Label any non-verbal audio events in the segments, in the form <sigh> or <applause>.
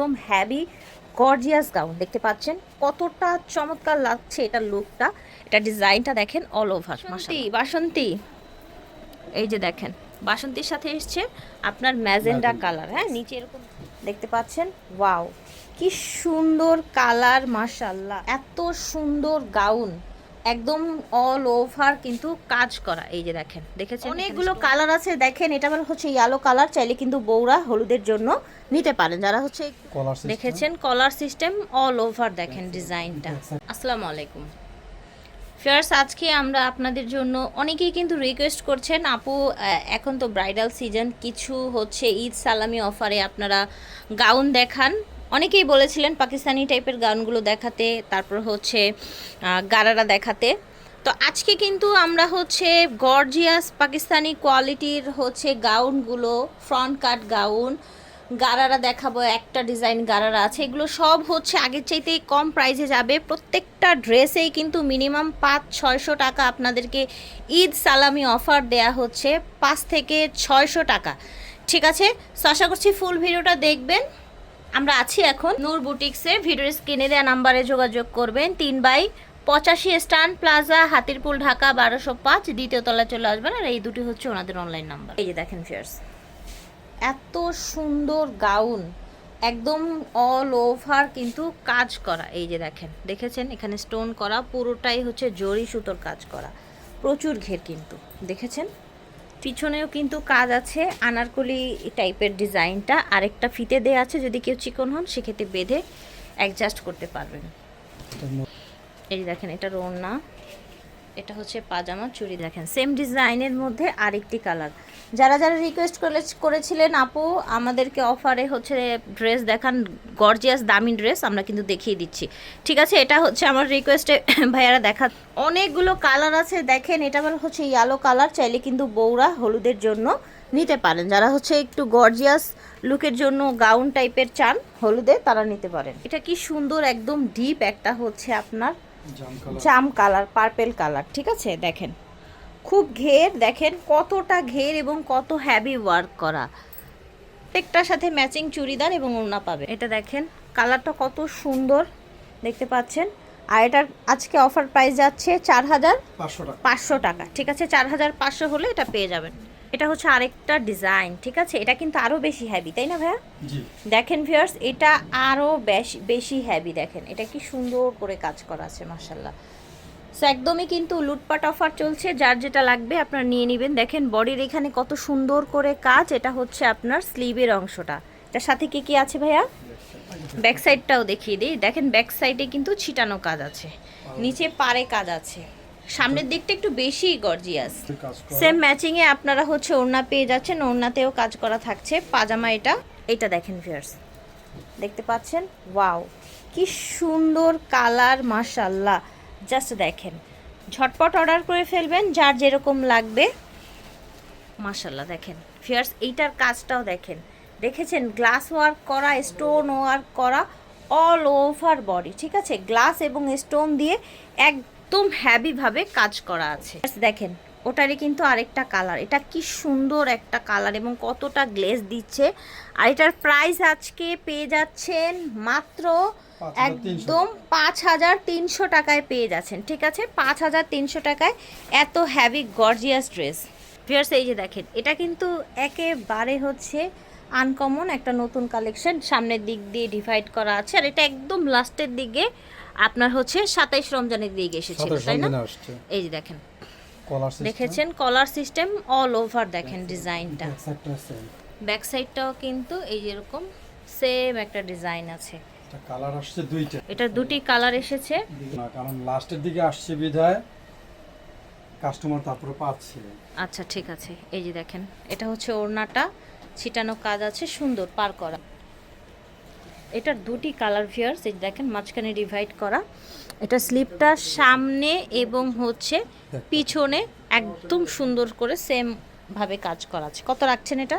একদম heavy gorgeous gown. দেখতে পাচ্ছেন কতটা চমৎকার লাগছে এটা লুকটা। এটা ডিজাইনটা দেখেন অল ওভার বাসন্তী বাসন্তী। এই যে দেখেন বাসন্তীর সাথে এসছে আপনার ম্যাজেন্ডা কালার হ্যাঁ? নিচে এরকম দেখতে পাচ্ছেন ওয়াও। কি সুন্দর কালার মাশাল্লাহ এত সুন্দর গাউন। একদম অল ওভার কিন্তু কাজ করা এই যে দেখেন দেখেছেন? অনেকগুলো কালার আছে দেখেন এটা আবার হচ্ছে ইয়েলো কালার চাইলে কিন্তু বৌরা হলুদের জন্য নিতে পারেন। যারা হচ্ছে একটু কলার সিস্টেম দেখেছেন কলার সিস্টেম অল ওভার দেখেন ডিজাইনটা। আসসালামু আলাইকুম। ফিয়ার্স আজকে আমরা আপনাদের জন্য অনেকেই কিন্তু রিকোয়েস্ট করছেন আপু আহ, এখন তো ব্রাইডাল সিজন কিছু হচ্ছে ঈদ সালামি অফারে আপনারা গাউন দেখান। অনেকেই বলেছিলেন পাকিস্তানি টাইপের গানগুলো দেখাতে, তারপর হচ্ছে গারারা দেখাতে। তো আজকে কিন্তু আমরা হচ্ছে গর্জিয়াস পাকিস্তানি কোয়ালিটির হচ্ছে গাউনগুলো ফ্রন্ট কাট গাউন গারারা দেখাবো, একটা ডিজাইন গারারা আছে। এগুলো সব হচ্ছে আগের চাইতে কম প্রাইসে যাবে। প্রত্যেকটা ড্রেসেই কিন্তু মিনিমাম পাঁচ, ছয়শো টাকা আপনাদেরকে ঈদ সালামি অফার দেয়া হচ্ছে, পাঁচ থেকে ছয়শো টাকা। ঠিক আছে? আশা করছি ফুল ভিডিওটা দেখবেন। আমরা আছি এখন নূর বুটিক্সে ভিডিওর স্ক্রিনে দেওয়া নাম্বারে যোগাযোগ করবেন। তিন বাই পঁচাশি স্টান প্লাজা, হাতিরপুল, ঢাকা বারোশো পাঁচ, দ্বিতীয় তলায় চলে আসবেন আর এই দুটি হচ্ছে ওনাদের অনলাইন নাম্বার এই যে দেখেন ফিয়ার্স এত সুন্দর গাউন একদম অল ওভার কিন্তু কাজ করা। এই যে দেখেন, দেখেছেন? এখানে স্টোন করা, পুরোটাই হচ্ছে জরি সুতোর কাজ করা। প্রচুর ঘের কিন্তু, দেখেছেন? পিছনেও কিন্তু কাজ আছে আনারকলি টাইপের ডিজাইনটা। আরেকটা ফিতে দেয়া আছে যদি কেউ চিকন হন সেক্ষেত্রে বেঁধে অ্যাডজাস্ট করতে পারবেন। এই দেখেন এটা রোনা। এটা হচ্ছে পাজামা, চুড়ি দেখেন। সেম ডিজাইনের মধ্যে আরেকটি কালার যারা যারা রিকোয়েস্ট করে করেছিলেন আপু, আমাদেরকে অফারে হচ্ছে ড্রেস দেখান গর্জিয়াস দামি ড্রেস আমরা কিন্তু দেখিয়ে দিচ্ছি। ঠিক আছে, এটা হচ্ছে আমার রিকোয়েস্টে <coughs> ভাইয়ারা দেখা, অনেকগুলো কালার আছে, দেখেন, এটা আমার হচ্ছে ইয়েলো কালার চাইলে কিন্তু বৌরা হলুদের জন্য নিতে পারেন। যারা হচ্ছে একটু গর্জিয়াস লুকের জন্য গাউন টাইপের চান, হলুদে তারা নিতে পারেন। এটা কি সুন্দর, একদম ডিপ একটা হচ্ছে আপনার জাম কালার। পার্পেল কালার ঠিক আছে? দেখেন খুব ঘের দেখেন কতটা ঘের এবং কত হ্যাভি ওয়ার্ক করা। প্রত্যেকটার সাথে ম্যাচিং চুড়িদার এবং ওড়না পাবে। এটা দেখেন কালারটা কত সুন্দর দেখতে পাচ্ছেন? আর এটার আজকে অফার প্রাইস যাচ্ছে চার হাজার পাঁচশো টাকা ঠিক আছে? চার হাজার পাঁচশো হলে এটা পেয়ে যাবেন। এটা হচ্ছে আরেকটা ডিজাইন ঠিক আছে? এটা কিন্তু আরও বেশি হ্যাভি তাই না ভাইয়া? জি। দেখেন ভিউয়ার্স এটা আরও বেশি বেশি হ্যাভি দেখেন। এটা কি সুন্দর করে কাজ করা আছে মার্শাল্লাহ সো একদমই কিন্তু লুটপাট অফার চলছে। যার যেটা লাগবে আপনারা নিয়ে নেবেন। দেখেন বডির এখানে কত সুন্দর করে কাজ। এটা হচ্ছে আপনার স্লিভের অংশটা। এটার সাথে কি কি আছে ভাইয়া? ব্যাক সাইডটাও দেখিয়ে দিই। দেখেন ব্যাক সাইডে কিন্তু ছিটানো কাজ আছে। নিচে পারে কাজ আছে। সামনের দিকটা একটু বেশি গর্জিয়াস সেম ম্যাচিং এ আপনারা হচ্ছে ওড়না পেয়ে যাচ্ছেন ওড়নাতেও কাজ করা থাকছে পাজামা এটা। এটা দেখেন ভিউয়ার্স দেখতে পাচ্ছেন? ওয়াও কি সুন্দর কালার মাশাল্লাহ জাস্ট দেখেন ঝটপট অর্ডার করে ফেলবেন যার যেরকম লাগবে। মাশাল্লাহ দেখেন। ফিয়ার্স এইটার কাজটাও দেখেন। দেখেছেন? গ্লাস ওয়ার্ক করা স্টোন ওয়ার্ক করা অল ওভার বডি ঠিক আছে? গ্লাস এবং স্টোন দিয়ে একদম হ্যাভিভাবে কাজ করা আছে। দেখেন, ওটারই কিন্তু আরেকটা কালার এটা কি সুন্দর একটা কালার এবং কতটা গ্লেজ দিচ্ছে। আর এটার প্রাইস আজকে পেয়ে যাচ্ছেন মাত্র একদম পাঁচ হাজার তিনশো টাকায় পেয়ে যাচ্ছেন, ঠিক আছে? পাঁচ হাজার তিনশো টাকায় এত হ্যাভি গর্জিয়াস ড্রেস ভিয়ার্স এই যে দেখেন, এটা কিন্তু একেবারে হচ্ছে আনকমন একটা নতুন কালেকশন সামনের দিক দিয়ে ডিভাইড করা আছে। আর এটা একদম লাস্টের দিকে আপনার হচ্ছে সাতাইশ রমজানের দিকে এসেছিল তাই না? এই যে দেখেন। দেখেছেন? কলার সিস্টেম অল ওভার দেখেন ডিজাইনটা। ব্যাক সাইডটাও কিন্তু এই যেরকম সেম একটা ডিজাইন আছে। এটা কালার আসছে দুইটা। এটা দুটি কালার এসেছে। না কারণ লাস্টের দিকে আসছে বিধায় কাস্টমার তারপরে পাচ্ছে। আচ্ছা ঠিক আছে। এই যে দেখেন এটা হচ্ছে ওড়নাটা। ছিটানো কাজ আছে সুন্দর পার করা। এটার দুটি কালার ভিয়ার্স এই দেখেন মাঝখানে ডিভাইড করা। এটা স্লিপটা সামনে এবং হচ্ছে পিছনে একদম সুন্দর করে সেম ভাবে কাজ করা আছে। কত রাখছেন এটা?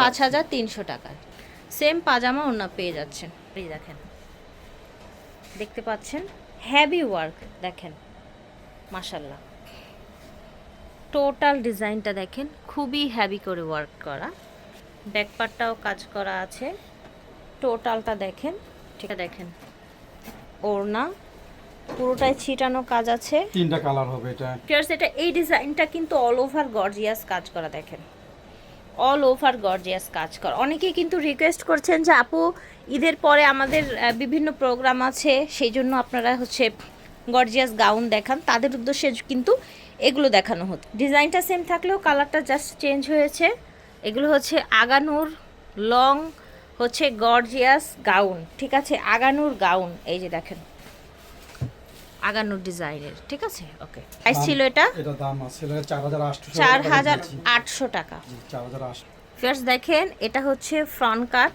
পাঁচ হাজার তিনশো টাকা সেম পাজামা ওড়না পেয়ে যাচ্ছেন। এই দেখেন। দেখতে পাচ্ছেন? হ্যাভি ওয়ার্ক দেখেন। মাশাল্লাহ টোটাল ডিজাইনটা দেখেন খুবই হ্যাভি করে ওয়ার্ক করা। ব্যাকপার্টটাও কাজ করা আছে। টোটালটা দেখেন ঠিক দেখেন। ওড়না পুরোটাই ছিটানো কাজ আছে। তিনটা কালার হবে এটা। ফিয়ার্স এটা এই ডিজাইনটা কিন্তু অল ওভার গর্জিয়াস কাজ করা দেখেন। অল ওভার গর্জিয়াস কাজ করা। অনেকেই কিন্তু রিকোয়েস্ট করছেন যে আপু ঈদের পরে আমাদের বিভিন্ন প্রোগ্রাম আছে সেই জন্য আপনারা হচ্ছে গর্জিয়াস গাউন দেখান। তাদের উদ্দেশ্যে কিন্তু এগুলো দেখানো হতো। ডিজাইনটা সেম থাকলেও কালারটা জাস্ট চেঞ্জ হয়েছে। এগুলো হচ্ছে আগানুর লং হচ্ছে গর্জিয়াস গাউন ঠিক আছে? আগানুর গাউন এই যে দেখেন। আগানুর ডিজাইনের ঠিক আছে? ওকে প্রাইস ছিল এটা? এটা দাম আছে চার হাজার আটশো চার হাজার আটশো টাকা। চার হাজার আটশো। ফার্স্ট দেখেন এটা হচ্ছে ফ্রন্ট কাট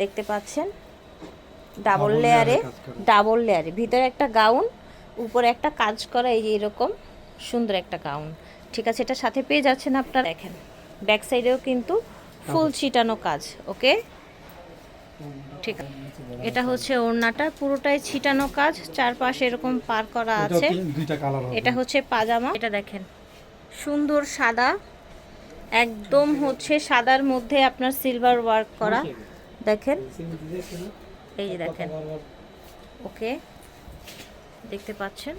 দেখতে পাচ্ছেন? ডাবল লেয়ারে। ডাবল লেয়ারে ভিতরে একটা গাউন উপরে একটা কাজ করা এই যে এরকম। সুন্দর একটা গাউন। ঠিক আছে এটা সাথে পেয়ে যাচ্ছেন আপনারা। দেখেন ব্যাক সাইডেও কিন্তু ফুল ছিটানো কাজ ওকে? ঠিক আছে। এটা হচ্ছে ওড়নাটা পুরোটাই ছিটানো কাজ চারপাশে এরকম পার করা আছে। এটা হচ্ছে পাজামা। এটা দেখেন সুন্দর সাদা একদম হচ্ছে সাদার মধ্যে আপনার সিলভার ওয়ার্ক করা। দেখেন এই যে দেখেন ওকে? দেখতে পাচ্ছেন?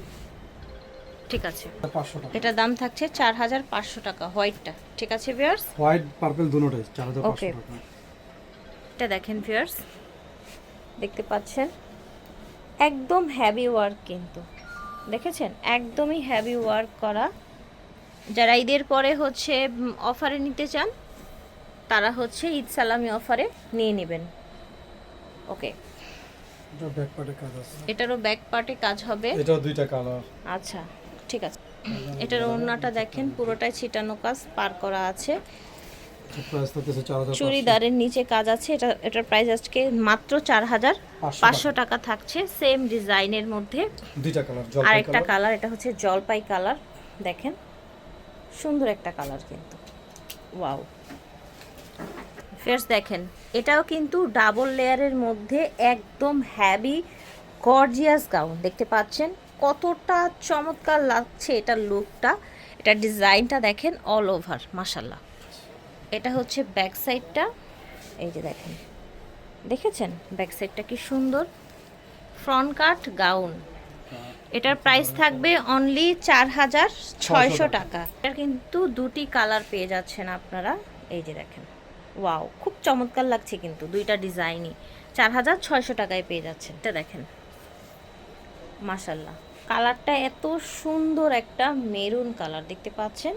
ঠিক আছে। এটা দাম থাকছে চার হাজার পাঁচশো টাকা হোয়াইটটা ঠিক আছে ভিয়ার্স হোয়াইট পার্পল দুটোটাই চার হাজার পাঁচশো টাকা। এটা দেখেন ভিউয়ার্স দেখতে পাচ্ছেন? একদম হ্যাভি ওয়ার্ক কিন্তু। দেখেছেন? একদমই হ্যাভি ওয়ার্ক করা। যারা ঈদের পরে হচ্ছে অফারে নিতে চান তারা হচ্ছে ঈদ সালামি অফারে নিয়ে নেবেন। ওকে এটা ব্যাক পার্টের কাজ আছে। এটারও ব্যাক পার্টে কাজ হবে। এটাও দুইটা কালার আচ্ছা। ঠিক আছে। এটার ওড়নাটা দেখেন পুরোটাই ছিটানো কাজ পার করা আছে। চুড়িদারের নিচে কাজ আছে এটা এটার প্রাইস আজকে মাত্র চার হাজার পাঁচশো টাকা। থাকছে সেম ডিজাইনের মধ্যে। দুইটা কালার আরেকটা কালার কালার এটা হচ্ছে জলপাই কালার দেখেন। সুন্দর একটা কালার কিন্তু। ওয়াও ফেস দেখেন এটাও কিন্তু ডাবল লেয়ারের মধ্যে একদম হ্যাভি গর্জিয়াস গাউন দেখতে পাচ্ছেন? কতটা চমৎকার লাগছে এটার লুকটা এটা ডিজাইনটা দেখেন অল ওভার মাসাল্লাহ এটা হচ্ছে ব্যাক সাইডটা এই যে দেখেন। দেখেছেন ব্যাক সাইডটা কি সুন্দর? ফ্রন্ট কাট গাউন এটার প্রাইস থাকবে অনলি চার হাজার ছয়শো টাকা। এটার কিন্তু দুটি কালার পেয়ে যাচ্ছেন আপনারা। এই যে দেখেন। ওয়াও খুব চমৎকার লাগছে কিন্তু দুইটা ডিজাইনই চার হাজার ছয়শো টাকায় পেয়ে যাচ্ছেন। এটা দেখেন। মাসাল্লাহ কালারটা এত সুন্দর একটা মেরুন কালার দেখতে পাচ্ছেন।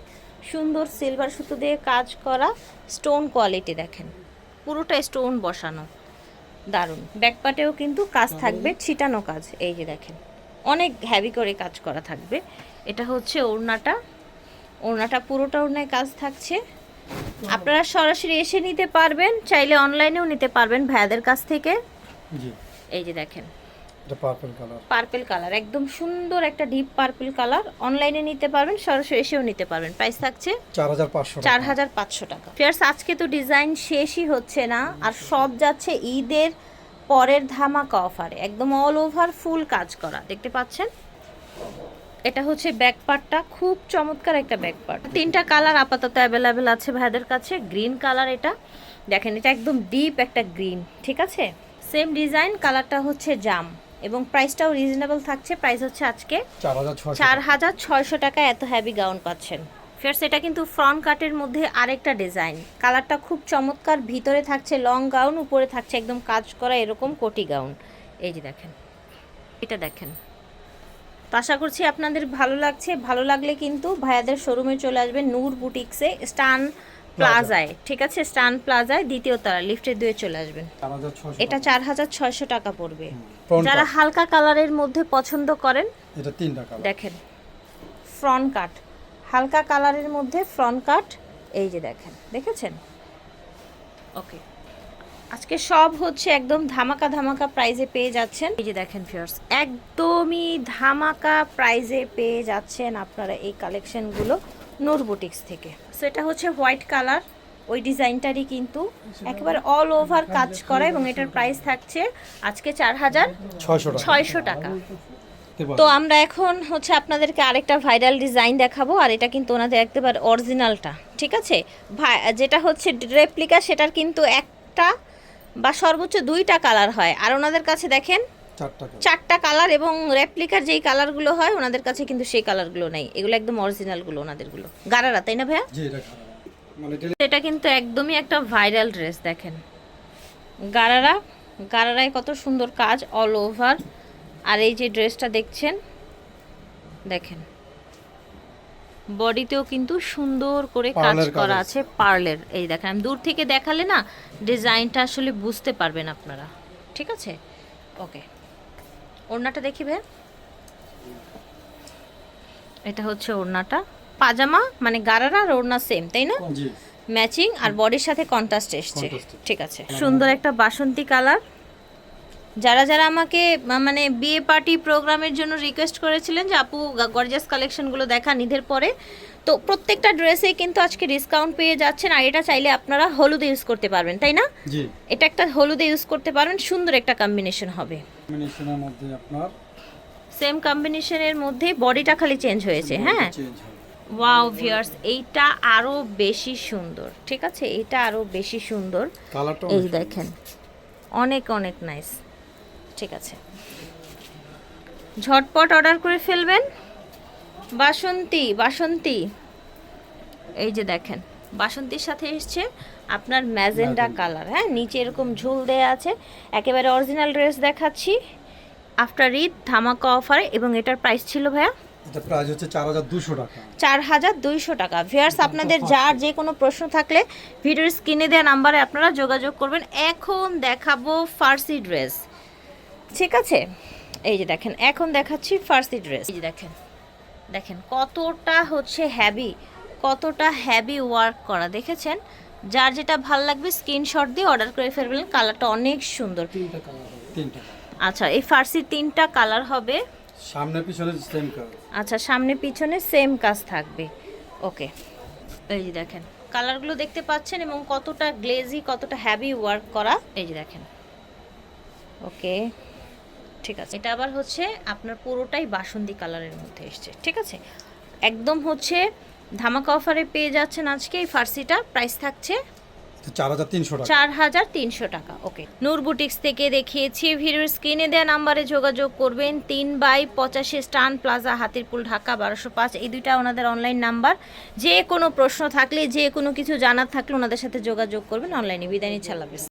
সুন্দর সিলভার সুতো দিয়ে কাজ করা স্টোন কোয়ালিটি দেখেন। পুরোটা স্টোন বসানো। দারুণ। ব্যাকপাটেও কিন্তু কাজ থাকবে ছিটানো কাজ এই যে দেখেন। অনেক হ্যাভি করে কাজ করা থাকবে। এটা হচ্ছে ওড়নাটা। ওড়নাটা পুরোটা ওড়নায় কাজ থাকছে। আপনারা সরাসরি এসে নিতে পারবেন চাইলে অনলাইনেও নিতে পারবেন ভাইয়াদের কাছ থেকে। এই যে দেখেন। পার্পল কালার পার্পল কালার একদম সুন্দর একটা ডিপ পার্পল কালার অনলাইনে নিতে পারবেন সরাসরি এসেও নিতে পারবেন। প্রাইস থাকছে চার হাজার পাঁচশো টাকা। ফেয়ার্স আজকে তো ডিজাইন শেষই হচ্ছে না আর সব যাচ্ছে ঈদের পরের ধামাকা অফারে একদম অল ওভার ফুল কাজ করা। দেখতে পাচ্ছেন? এটা হচ্ছে ব্যাক পার্টটা খুব চমৎকার একটা ব্যাক পার্ট তিনটা কালার আপাতত অ্যাভেলেবেল আছে ভাইদের কাছে। গ্রিন কালার এটা। দেখেন এটা একদম ডিপ একটা গ্রিন ঠিক আছে? সেম ডিজাইন কালারটা হচ্ছে জাম। এবং প্রাইসটাও রিজনেবল থাকছে। প্রাইস হচ্ছে আজকে চার হাজার ছয়শো টাকায় এত হ্যাভি গাউন পাচ্ছেন। ফের এটা কিন্তু ফ্রন্ট কাটের মধ্যে আরেকটা ডিজাইন কালারটা খুব চমৎকার ভিতরে থাকছে লং গাউন উপরে থাকছে একদম কাজ করা এরকম কোটি গাউন এই যে দেখেন এটা দেখেন। তো আশা করছি আপনাদের ভালো লাগছে। ভালো লাগলে কিন্তু ভাইয়াদের শোরুমে চলে আসবেন নূর বুটিক্সে স্টান প্লাজায় ঠিক আছে স্টান প্লাজায় দ্বিতীয় তারা লিফটের দুয়ে চলে আসবেন। এটা চার হাজার ছয়শো টাকা পড়বে। যারা হালকা কালারের মধ্যে পছন্দ করেন এটা তিনটা কালার। দেখেন ফ্রন্ট কাট হালকা কালারের মধ্যে ফ্রন্ট কাট এই যে দেখেন দেখেছেন? ওকে আজকে সব হচ্ছে একদম ধামাকা ধামাকা প্রাইজে পেয়ে যাচ্ছেন। এই যে দেখেন ফিয়ার্স একদমই ধামাকা প্রাইজে পেয়ে যাচ্ছেন আপনারা এই কালেকশনগুলো নূর বুটিক্স থেকে। সো এটা হচ্ছে হোয়াইট কালার ওই ডিজাইনটারই কিন্তু একেবারে অল ওভার কাজ করা এবং এটার প্রাইস থাকছে আজকে চার হাজার ছয়শো টাকা। তো আমরা এখন হচ্ছে আপনাদেরকে আরেকটা ভাইরাল ডিজাইন দেখাবো আর এটা কিন্তু ওনাদের একেবারে অরিজিনালটা ঠিক আছে? ভাই যেটা হচ্ছে রেপ্লিকা সেটার কিন্তু একটা বা সর্বোচ্চ দুইটা কালার হয়। আর ওনাদের কাছে দেখেন চারটা কালার এবং রেপ্লিকার যেই কালারগুলো হয় ওনাদের কাছে কিন্তু সেই কালারগুলো নেই। এগুলো একদম অরিজিনালগুলো ওনাদেরগুলো গারারা তাই না ভাইয়া? এটা মানে এটা কিন্তু একদমই একটা ভাইরাল ড্রেস দেখেন। গারারা গারারায় কত সুন্দর কাজ অল ওভার আর এই যে ড্রেসটা দেখছেন দেখেন। বডিতেও কিন্তু সুন্দর করে কাজ করা আছে। আছে পার্লের এই দেখেন আমি দূর থেকে দেখালে না ডিজাইনটা আসলে বুঝতে পারবেন আপনারা। ঠিক আছে? ওকে ওড়নাটা দেখি ভাই এটা হচ্ছে ওড়নাটা। পাজামা মানে গারারা আর ওড়না সেম তাই না? ম্যাচিং আর বডির সাথে কন্ট্রাস্ট এসছে। ঠিক আছে। সুন্দর একটা বাসন্তী কালার যারা যারা আমাকে মানে বিয়ে পার্টি প্রোগ্রামের জন্য রিকোয়েস্ট করেছিলেন যে আপু গর্জাস কালেকশনগুলো দেখান নিধের পরে। তো প্রত্যেকটা ড্রেসে কিন্তু আজকে ডিসকাউন্ট পেয়ে যাচ্ছেন আর এটা চাইলে আপনারা হলুদে ইউজ করতে পারবেন তাই না? জি। এটা একটা হলুদে ইউজ করতে পারবেন সুন্দর একটা কম্বিনেশন হবে। কম্বিনেশনের মধ্যে আপনার সেম কম্বিনেশনের মধ্যে বডিটা খালি চেঞ্জ হয়েছে হ্যাঁ? ওয়াও ভিউয়ার্স এইটা আরও বেশি সুন্দর ঠিক আছে? এইটা আরও বেশি সুন্দর। এই দেখেন অনেক অনেক নাইস ঠিক আছে। ঝটপট অর্ডার করে ফেলবেন। বাসন্তী বাসন্তী। এই যে দেখেন বাসন্তীর সাথে এসছে আপনার ম্যাজেন্ডা কালার। হ্যাঁ নিচে এরকম ঝুল দেয়া আছে। একেবারে অরিজিনাল ড্রেস দেখাচ্ছি। আফটার ঈদ ধামাকা অফারে এবং এটার প্রাইস ছিল ভাইয়া? প্রাইস হচ্ছে চার হাজার দুশো টাকা। চার হাজার দুইশো টাকা। ভিয়ার্স আপনাদের যার যে কোনো প্রশ্ন থাকলে ভিডিওর স্ক্রিনে দেওয়া নাম্বারে আপনারা যোগাযোগ করবেন। এখন দেখাবো ফার্সি ড্রেস ঠিক আছে? এই যে দেখেন এখন দেখাচ্ছি ফার্সি ড্রেস। এই যে দেখেন দেখেন কতটা হচ্ছে হ্যাভি কতটা হ্যাভি ওয়ার্ক করা। দেখেছেন? যার যেটা ভালো লাগবে স্ক্রিনশট দিয়ে অর্ডার করে ফেলবেন কালারটা অনেক সুন্দর। আচ্ছা এই ফার্সির তিনটা কালার হবে। সামনে পিছনে সেম কালার আচ্ছা সামনে পিছনে সেম কাজ থাকবে। ওকে এই যে দেখেন কালারগুলো দেখতে পাচ্ছেন এবং কতটা গ্লেজি কতটা হ্যাভি ওয়ার্ক করা। এই যে দেখেন। ওকে ঠিক আছে। এটা আবার হচ্ছে আপনার পুরোটাই বাসন্তী কালারের মধ্যে এসছে ঠিক আছে? একদম হচ্ছে ধামাকা অফারে পেয়ে যাচ্ছেন আজকে এই ফার্সিটা প্রাইস থাকছে চার হাজার তিনশো টাকা। ওকে নূর বুটিক্স থেকে দেখিয়েছি ভিডিওর স্ক্রিনে দেওয়া নাম্বারে যোগাযোগ করবেন তিন বাই পঁচাশি স্টান প্লাজা হাতিরপুল ঢাকা বারোশো পাঁচ। এই দুইটা ওনাদের অনলাইন নাম্বার যে কোনো প্রশ্ন থাকলে যে কোনো কিছু জানার থাকলে ওনাদের সাথে যোগাযোগ করবেন অনলাইনে বিদায় নিচ্ছে আল্লাহ।